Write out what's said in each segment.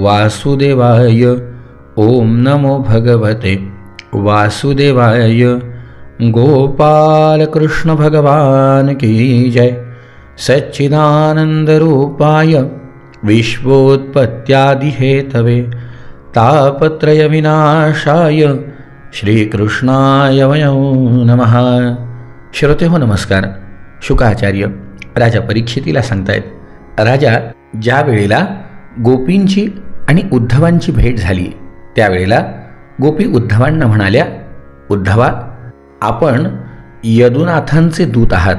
वासुदेवाय। ओम नमो भगवते। वासुदेवाय। गोपाल कृष्ण भगवान की जय। सच्चिदानंदरूपाय विश्वोत्पत्त्यादिहेतवे। तापत्रयविनाशाय। श्रीकृष्णाय वयं नमः। श्रोते हो नमस्कार। शुकाचार्य राजा परीक्षितीला सांगतायत राजा ज्या वेळेला गोपींची आणि उद्धवांची भेट झाली. त्यावेळेला गोपी उद्धवांना म्हणाल्या उद्धवा आपण यदुनाथांचे दूत आहात.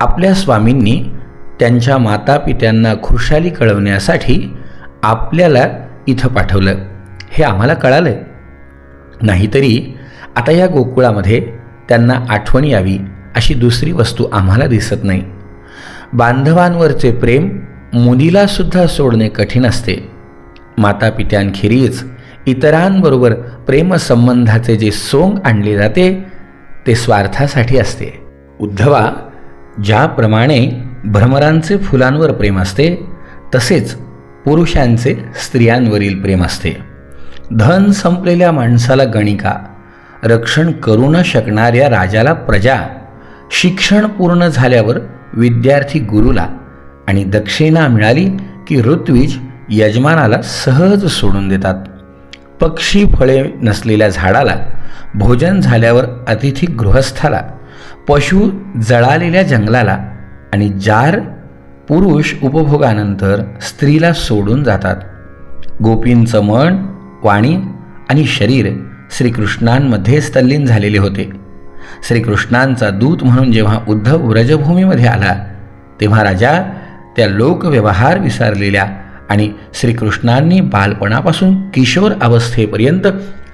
आपल्या स्वामींनी त्यांच्या मातापित्यांना खुशाली कळवण्यासाठी आपल्याला इथं पाठवलं. हे आम्हाला कळालं नाहीतरी आता या गोकुळामध्ये त्यांना आठवण यावी अशी दुसरी वस्तू आम्हाला दिसत नाही. बांधवांवरचे प्रेम मुलीलासुद्धा सोडणे कठीण असते. मातापित्यांखेरीज इतरांबरोबर प्रेमसंबंधाचे जे सोंग आणले जाते ते स्वार्थासाठी असते. उद्धवा ज्याप्रमाणे भ्रमरांचे फुलांवर प्रेम असते तसेच पुरुषांचे स्त्रियांवरील प्रेम असते. धन संपलेल्या माणसाला गणिका रक्षण करू न शकणाऱ्या राजाला प्रजा शिक्षण पूर्ण झाल्यावर विद्यार्थी गुरुला आणि दक्षिणा मिळाली की ऋत्विज यजमानाला सहज सोडून देतात. पक्षी फळे नसलेल्या झाडाला भोजन झाल्यावर अतिथी गृहस्थाला पशु जळालेल्या जंगलाला आणि जार पुरुष उपभोगानंतर स्त्रीला सोडून जातात. गोपींचं मन वाणी आणि शरीर श्रीकृष्णांमध्येच तल्लीन झालेले होते. श्रीकृष्णांचा दूत म्हणून जेव्हा उद्धव व्रजभूमीमध्ये आला तेव्हा राजा त्या लोकव्यवहार विसरलेल्या आणि श्रीकृष्णांनी बालपणापासून किशोर अवस्थेपर्यंत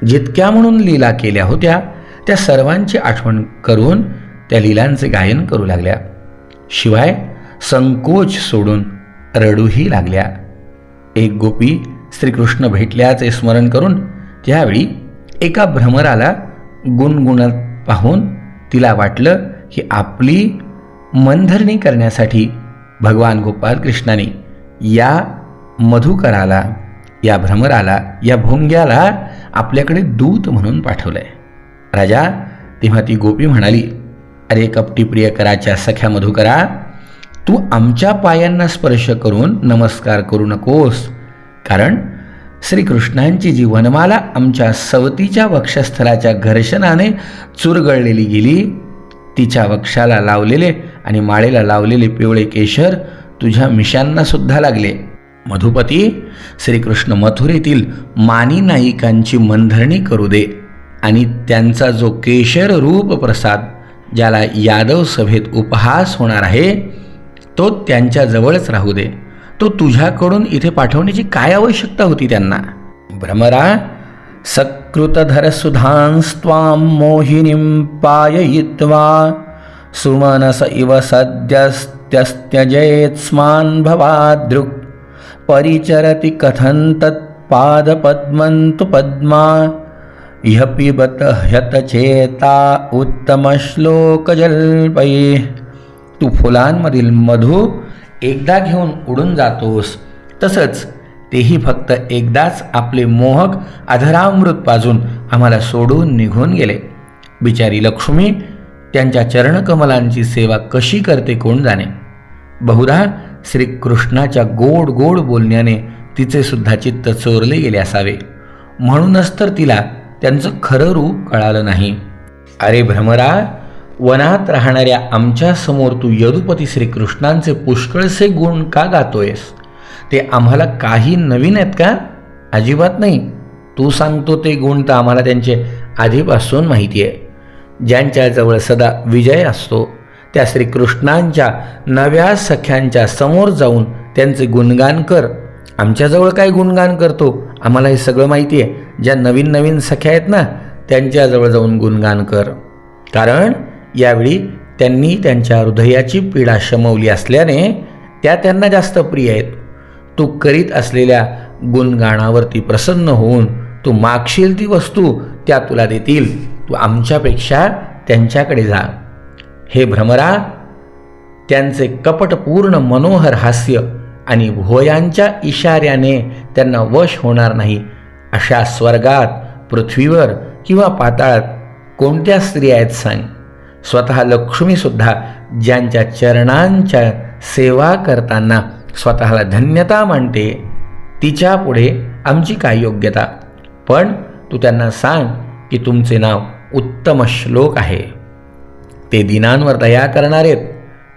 जितक्या म्हणून लीला केल्या होत्या त्या सर्वांची आठवण करून त्या लीलांचे गायन करू लागल्या. शिवाय संकोच सोडून रडूही लागल्या. एक गोपी श्रीकृष्ण भेटल्याचे स्मरण करून त्यावेळी एका भ्रमराला गुणगुणत पाहून तिला वाटलं की आपली मनधरणी करण्यासाठी भगवान गोपाल कृष्णाने या मधुकराला या भ्रमराला या भोंग्याला आपल्याकडे दूत म्हणून पाठवलंय. राजा तेव्हा ती गोपी म्हणाली अरे कपटी प्रियकराच्या सख्या मधुकरा तू आमच्या पायांना स्पर्श करून नमस्कार करू नकोस. कारण श्रीकृष्णांची जी वनमाला आमच्या सवतीच्या वक्षस्थलाच्या घर्षणाने चुरगळलेली गेली तिच्या वक्षाला लावलेले आणि माळेला लावलेले पिवळे केशर तुझ्या मिशांना सुद्धा लागले. मधुपती श्रीकृष्ण मथुरेतील मानी नायिकांची मनधरणी करू दे आणि त्यांचा जो केशर रूप प्रसाद ज्याला यादव सभेत उपहास होणार आहे तो त्यांच्याजवळच राहू दे. तो तुझ्याकडून इथे पाठवण्याची काय आवश्यकता होती त्यांना? भ्रमरा सकृतधर सुधांस्त्वां मोहिनीं पाययित्वा सुमनस इव सद्यस्त्यस्त्यजेत्स्मान् भवादृक् परिचरति कथं तत्पादपद्मन्तु पद्मा। ह्य पिबत ह्यतचेता उत्तमश्लोकजल्पै तू फुलांमधील मधू एकदा घेऊन उडून जातोस। तसंच तेही फक्त एकदाच आपले मोहक अधरामृत पाजून आम्हाला सोडून निघून गेले। बिचारी लक्ष्मी त्यांच्या चरणकमलांची सेवा कशी करते कोण जाणे? बहुधा श्रीकृष्णाच्या गोड गोड बोलण्याने तिचे सुद्धा चित्त चोरले गेले असावे. म्हणूनच तर तिला त्यांचं खरं रूप कळालं नाही. अरे भ्रमरा वनात राहणाऱ्या आमच्यासमोर तू यदुपती श्रीकृष्णांचे पुष्कळसे गुण का गातोयस? ते आम्हाला काही नवीन आहेत का? अजिबात नाही. तू सांगतो ते गुण तर आम्हाला त्यांचे आधीपासून माहिती आहे. ज्यांच्याजवळ सदा विजय असतो. त्या श्रीकृष्णांच्या नव्या सख्यांच्या समोर जाऊन त्यांचे गुणगान कर. आमच्याजवळ काय गुणगान करतो? आम्हाला हे सगळं माहिती आहे. ज्या नवीन नवीन सख्या आहेत ना त्यांच्याजवळ जाऊन गुणगान कर. कारण यावेळी त्यांनी त्यांच्या हृदयाची पीडा शमवली असल्याने त्या त्यांना जास्त प्रिय आहेत. तू करीत असलेल्या गुणगाणावरती प्रसन्न होऊन तू मागशील ती वस्तू त्या तुला देतील. तू आमच्यापेक्षा त्यांच्याकडे जा. हे भ्रमरा त्यांचे कपटपूर्ण मनोहर हास्य आणि भोयांच्या इशाऱ्याने त्यांना वश होणार नाही. अशा स्वर्गात पृथ्वीवर किंवा पाताळात कोणत्या स्त्रिया आहेत सांग. स्वतः लक्ष्मीसुद्धा ज्यांच्या चरणांच्या सेवा करताना स्वतःला धन्यता मानते तिच्या पुढे आमची काय योग्यता? पण तू त्यांना सांग की तुमचे नाव उत्तम श्लोक आहे. ते दिनांवर दया आहेत.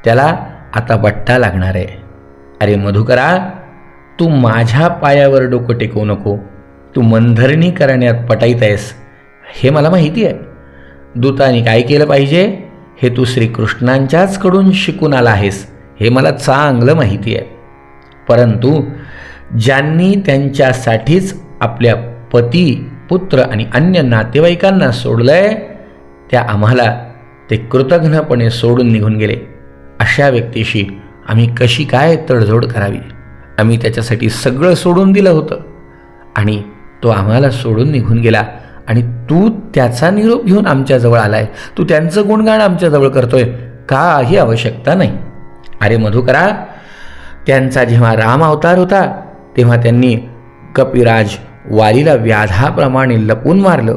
त्याला आता बट्टा लागणार आहे. अरे मधुकरा तू माझ्या पायावर डोकं टेकवू नको. तू मंधरणी करण्यात पटाईत आहेस. हे मला माहिती आहे. दूताने काय केलं पाहिजे? हे तू श्रीकृष्णांच्याच कडून शिकून आला आहेस. हे मला चांगलं माहिती आहे. परंतु ज्यांनी त्यांच्यासाठीच आपल्या पती पुत्र आणि अन्य नातेवाईकांना सोडलंय त्या आम्हाला ते कृतघ्नपणे सोडून निघून गेले. अशा व्यक्तीशी आम्ही कशी काय तडजोड करावी? आम्ही त्याच्यासाठी सगळं सोडून दिलं होतं. आणि तो आम्हाला सोडून निघून गेला. आणि तू त्याचा निरोप घेऊन आमच्याजवळ आलाय. तू त्यांचं गुणगाण आमच्याजवळ करतोय. काही आवश्यकता नाही. अरे मधुकरा त्यांचा जेव्हा राम अवतार होता तेव्हा त्यांनी कपिराज वालीला व्याधाप्रमाणे लपून मारलं.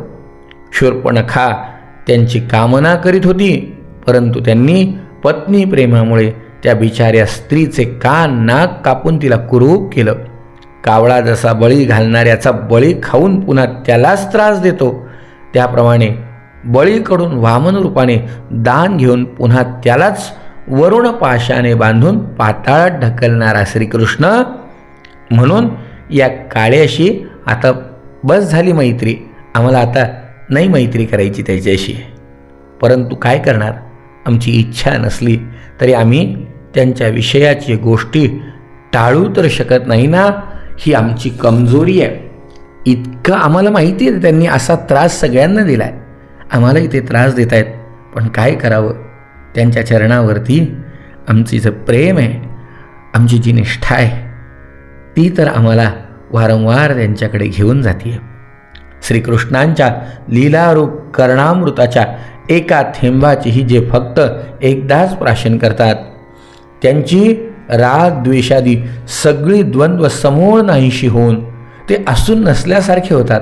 शूर्पणखा त्यांची कामना करीत होती परंतु त्यांनी पत्नी प्रेमामुळे त्या बिचाऱ्या स्त्रीचे कान नाक कापून तिला कुरूप केलं. कावळा जसा बळी घालणाऱ्याचा बळी खाऊन पुन्हा त्यालाच त्रास देतो. त्याप्रमाणे बळीकडून वामन रूपाने दान घेऊन पुन्हा त्यालाच वरुण पाशाने बांधून पाताळात ढकलणारा श्रीकृष्ण. म्हणून या काळ्याशी आता बस झाली मैत्री. आम्हाला आता नाही मैत्री करायची त्याच्याशी. परंतु काय करणार? आमची इच्छा नसली तरी आम्ही त्यांच्या विषयाची गोष्टी टाळू तर शकत नाही ना? ही आमची कमजोरी आहे. इतकं आम्हाला माहिती आहे त्यांनी असा त्रास सगळ्यांना दिला आहे आम्हालाही ते त्रास देत आहेत पण काय करावं? त्यांच्या चरणावरती आमची जे प्रेम आहे आमची जी निष्ठा आहे ती तर आम्हाला वारंवार त्यांच्याकडे घेऊन जाते श्रीकृष्णांच्या लीलारूप कर्णामृताच्या एका थेंबाचीही जे फक्त एकदाच प्राशन करतात. त्यांची राग द्वेषादी सगळी द्वंद्व समूळ नाहीशी होऊन ते असून नसल्यासारखे होतात.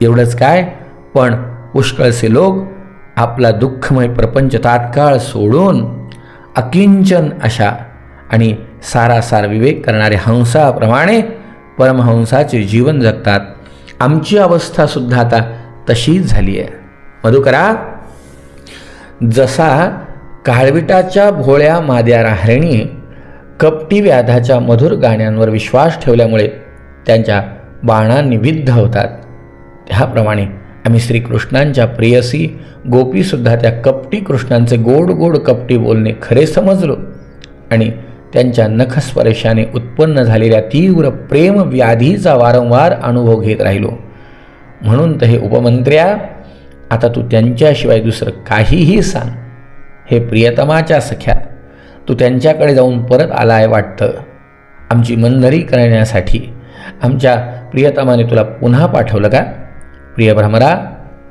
एवढंच काय? पण पुष्कळसे लोक आपला दुःखमय प्रपंच तात्काळ सोडून अकिंचन अशा आणि सारासार विवेक करणाऱ्या हंसाप्रमाणे परमहंसाचे जीवन जगतात. आमची अवस्थासुद्धा आता तशीच झाली आहे. मधुकरा जसा काळविटाच्या भोळ्या माद्या राहणी कपटी व्याधाच्या मधुर गाण्यांवर विश्वास ठेवल्यामुळे त्यांच्या बाणांनी विद्ध होतात. त्याप्रमाणे आम्ही श्रीकृष्णांच्या प्रेयसी गोपीसुद्धा त्या कपटी कृष्णांचे गोड गोड कपटी बोलणे खरे समजलो आणि त्यांच्या नखस्पर्शाने उत्पन्न झालेल्या तीव्र प्रेम व्याधीचा वारंवार अनुभव घेत राहिलो. म्हणून तर हे उपमंत्र्या आता तू त्यांच्याशिवाय दुसरं काहीही सांग. हे प्रियतमाच्या सख्या तू त्यांच्याकडे जाऊन परत आला आहे वाटतं. आमची मंदरी करण्यासाठी आमच्या प्रियतमाने तुला पुन्हा पाठवलं का? प्रिय भ्रमरा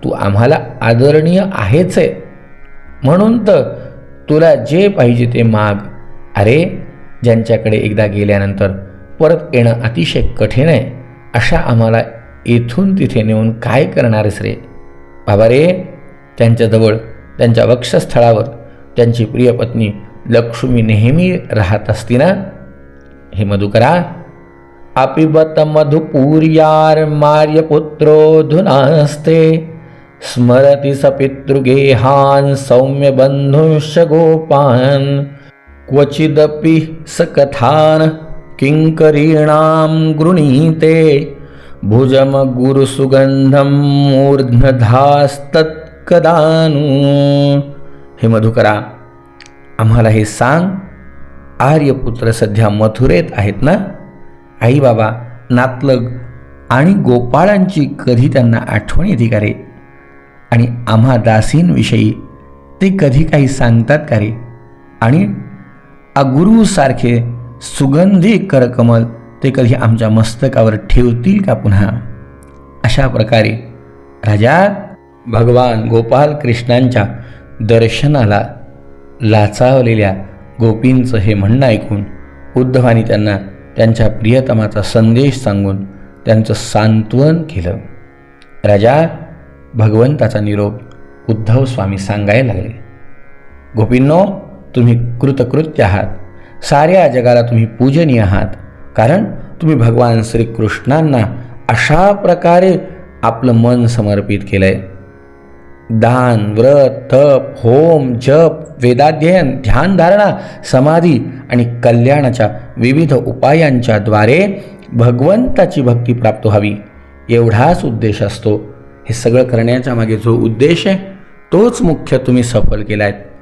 तू आम्हाला आदरणीय आहेच आहे. म्हणून तर तुला जे पाहिजे ते माग. अरे ज्यांच्याकडे एकदा गेल्यानंतर परत येणं अतिशय कठीण आहे अशा आम्हाला येथून तिथे नेऊन काय करणारच रे? बाबा रे त्यांच्याजवळ त्यांच्या वक्षस्थळावर त्यांची प्रिय पत्नी लक्ष्मी नेहमी राहत असती ना? हे मधुकरा अपिबत मधुपूर्यार मार्यपुत्रोधुनास्ते स्मरति स सौम्यबंधुंश गोपान। क्वचिदपि स किङ्करीणां गृणीते। भुजमगुरुसुगन्धं मूर्ध्नधास्तत्कदानु। हे मधुकरा आम्हाला हे सांग आर्यपुत्र सध्या मथुरेत आहेत ना? आई बाबा नातलग आणि गोपाळांची कधी त्यांना आठवण येते का रे? आणि आम्हा दासींविषयी ते कधी काही सांगतात का रे? आणि अगुरूसारखे सुगंधी करकमल ते कधी आमच्या मस्तकावर ठेवतील का पुन्हा? अशा प्रकारे राजा भगवान गोपाल कृष्णांच्या दर्शनाला लाचावलेल्या गोपींचं हे म्हणणं ऐकून उद्धवानी त्यांना त्यांच्या प्रियतमाचा संदेश सांगून त्यांचं सांत्वन केलं. राजा भगवंताचा निरोप उद्धव स्वामी सांगायला लागले. गोपींनो तुम्ही कृतकृत्य आहात. साऱ्या जगाला तुम्ही पूजनीय आहात. कारण तुम्ही भगवान श्रीकृष्णांना अशा प्रकारे आपलं मन समर्पित केलं आहे दान व्रत तप होम जप वेदाध्ययन ध्यानधारणा समाधी आणि कल्याणाच्या विविध उपायांच्या द्वारे भगवंताची भक्ती प्राप्त व्हावी. एवढाच उद्देश असतो. हे सगळं करण्याच्या मागे जो उद्देश आहे तोच मुख्य तुम्ही सफल केला आहे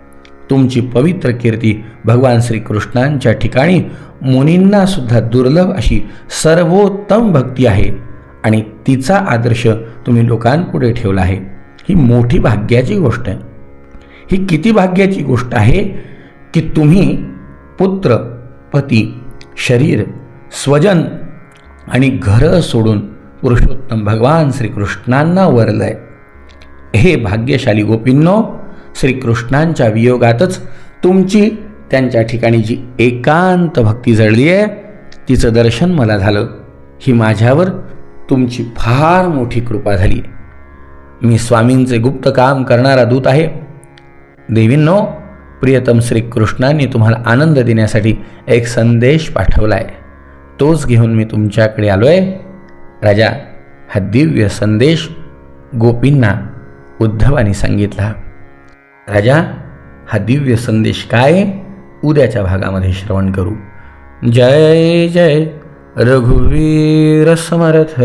तुमची पवित्र कीर्ती भगवान श्रीकृष्णांच्या ठिकाणी मुनींना सुद्धा दुर्लभ अशी सर्वोत्तम भक्ती आहे. आणि तिचा आदर्श तुम्ही लोकांपुढे ठेवला आहे. ही मोठी भाग्याची गोष्ट आहे. ही किती भाग्याची गोष्ट आहे की तुम्ही पुत्र पती शरीर स्वजन आणि घरं सोडून पुरुषोत्तम भगवान श्रीकृष्णांना वरलंय. हे भाग्यशाली गोपींनो श्रीकृष्णांच्या वियोगातच तुमची त्यांच्या ठिकाणी जी एकांत भक्ती जळली आहे तिचं दर्शन मला झालं. ही माझ्यावर तुमची फार मोठी कृपा झाली मी स्वामींचे गुप्त काम करणारा दूत आहे. देवींनो प्रियतम श्रीकृष्णांनी तुम्हाला आनंद देण्यासाठी एक संदेश पाठवला आहे तोच घेऊन मी तुमच्याकडे आलो आहे राजा हा दिव्य संदेश गोपींना उद्धवानी सांगितला. राजा हा दिव्य संदेश काय? उद्याच्या भागामध्ये श्रवण करू. जय जय रघुवीर समर्थ.